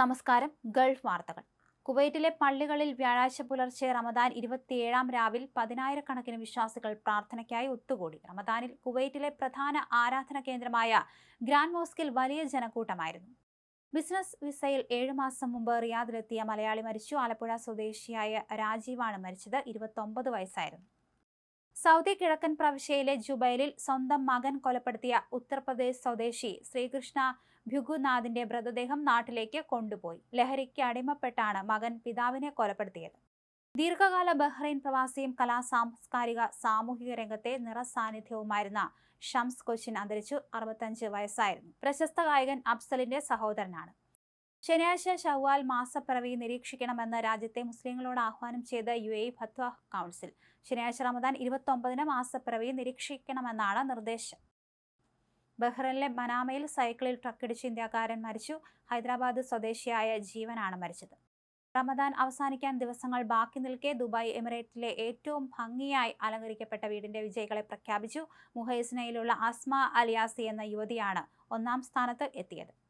നമസ്കാരം. ഗൾഫ് വാർത്തകൾ. കുവൈറ്റിലെ പള്ളികളിൽ വ്യാഴാഴ്ച പുലർച്ചെ റമദാൻ ഇരുപത്തിയേഴാം രാവിൽ പതിനായിരക്കണക്കിന് വിശ്വാസികൾ പ്രാർത്ഥനയ്ക്കായി ഒത്തുകൂടി. റമദാനിൽ കുവൈറ്റിലെ പ്രധാന ആരാധന കേന്ദ്രമായ ഗ്രാൻഡ് മോസ്കിൽ വലിയ ജനക്കൂട്ടമായിരുന്നു. ബിസിനസ് വിസയിൽ ഏഴു മാസം മുമ്പ് റിയാദിലെത്തിയ മലയാളി മരിച്ചു. ആലപ്പുഴ സ്വദേശിയായ രാജീവാണ് മരിച്ചത്. ഇരുപത്തൊമ്പത് വയസ്സായിരുന്നു. സൗദി കിഴക്കൻ പ്രവിശ്യയിലെ ജുബൈലിൽ സ്വന്തം മകൻ കൊലപ്പെടുത്തിയ ഉത്തർപ്രദേശ് സ്വദേശി ശ്രീകൃഷ്ണ ഭ്യുഗുനാഥിന്റെ മൃതദേഹം നാട്ടിലേക്ക് കൊണ്ടുപോയി. ലഹരിക്ക് അടിമപ്പെട്ടാണ് മകൻ പിതാവിനെ കൊലപ്പെടുത്തിയത്. ദീർഘകാല ബഹ്റൈൻ പ്രവാസിയും കലാ സാംസ്കാരിക സാമൂഹിക രംഗത്തെ നിറസാന്നിധ്യവുമായിരുന്ന ഷംസ് കൊച്ചിൻ അന്തരിച്ചു അറുപത്തഞ്ച് വയസ്സായിരുന്നു. പ്രശസ്ത ഗായകൻ അഫ്സലിന്റെ സഹോദരനാണ്. ശനിയാഴ്ച ഷവ്വാൽ മാസപ്പിറവി നിരീക്ഷിക്കണമെന്ന് രാജ്യത്തെ മുസ്ലിങ്ങളോട് ആഹ്വാനം ചെയ്ത യു എ ഫത്വ കൗൺസിൽ. ശനിയാഴ്ച റമദാൻ ഇരുപത്തൊമ്പതിന് മാസപ്പിറവി നിരീക്ഷിക്കണമെന്നാണ് നിർദ്ദേശം. ബഹ്റൈനിലെ മനാമയിൽ സൈക്കിളിൽ ട്രക്കിടിച്ച് ഇന്ത്യക്കാരൻ മരിച്ചു. ഹൈദരാബാദ് സ്വദേശിയായ ജീവനാണ് മരിച്ചത്. റമദാൻ അവസാനിക്കാൻ ദിവസങ്ങൾ ബാക്കി നിൽക്കെ ദുബായ് എമിറേറ്റിലെ ഏറ്റവും ഭംഗിയായി അലങ്കരിക്കപ്പെട്ട വീടിന്റെ വിജയികളെ പ്രഖ്യാപിച്ചു. മുഹൈസ്നയിലുള്ള അസ്മ അലിയാസി എന്ന യുവതിയാണ് ഒന്നാം സ്ഥാനത്ത് എത്തിയത്.